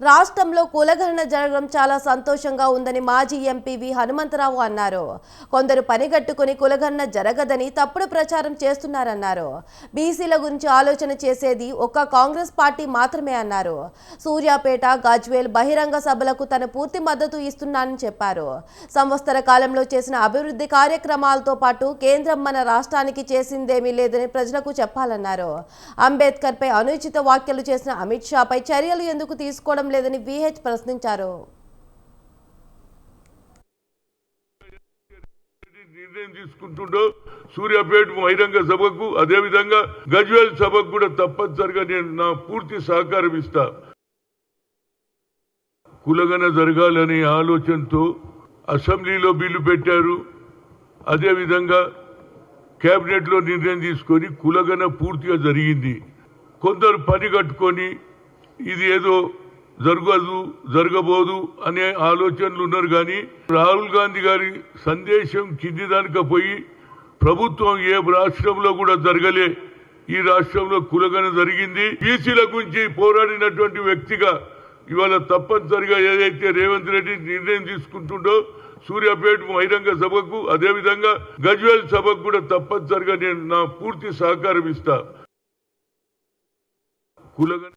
రాష్ట్రంలో కులగణన జరగడం చాలా సంతోషంగా ఉందని మాజీ ఎంపీ వి హనుమంతరావు అన్నారు. కొందరు పనిగట్టుకుని కులగణన జరగదని తప్పుడు ప్రచారం చేస్తున్నారన్నారు. బీసీల గురించి ఆలోచన చేసేది ఒక్క కాంగ్రెస్ పార్టీ మాత్రమే అన్నారు. సూర్యాపేట గజ్వేల్ బహిరంగ సభలకు తన పూర్తి మద్దతు ఇస్తున్నానని చెప్పారు. సంవత్సర కాలంలో చేసిన అభివృద్ధి కార్యక్రమాలతో పాటు కేంద్రం మన రాష్ట్రానికి చేసిందేమీ లేదని ప్రజలకు చెప్పాలన్నారు. అంబేద్కర్ పై అనుచిత వ్యాఖ్యలు చేసిన అమిత్ షాపై చర్యలు ఎందుకు తీసుకోవడం లేదని విహెచ్ ప్రశ్నించారు. నిర్ణయం తీసుకుంటుండో. సూర్యాపేట బహిరంగ సభకు అదే విధంగా గజ్వేల్ సభకు కూడా తప్పనిసరిగా నేను నా పూర్తి సహకారం ఇస్తా. కులగన జరగాలనే ఆలోచనతో అసెంబ్లీలో బిల్లు పెట్టారు. అదే విధంగా కేబినెట్లో నిర్ణయం తీసుకొని కులగన పూర్తిగా జరిగింది. కొందరు పని కట్టుకొని ఇది ఏదో జరగదు జరగబోదు అనే ఆలోచనలు ఉన్నారు కానీ రాహుల్ గాంధీ గారి సందేశం కింది దానిక పోయి ప్రభుత్వం ఏ రాష్ట్రంలో కూడా జరగలే. ఈ రాష్ట్రంలో కులగన జరిగింది. బీసీల గురించి పోరాడినటువంటి వ్యక్తిగా ఇవాళ తప్పనిసరిగా ఏదైతే రేవంత్ రెడ్డి నిర్ణయం తీసుకుంటుండో సూర్యాపేట బహిరంగ సభకు అదే విధంగా గజ్వేల్ సభకు కూడా తప్పనిసరిగా నేను నా పూర్తి సహకారం ఇస్తా. కులగన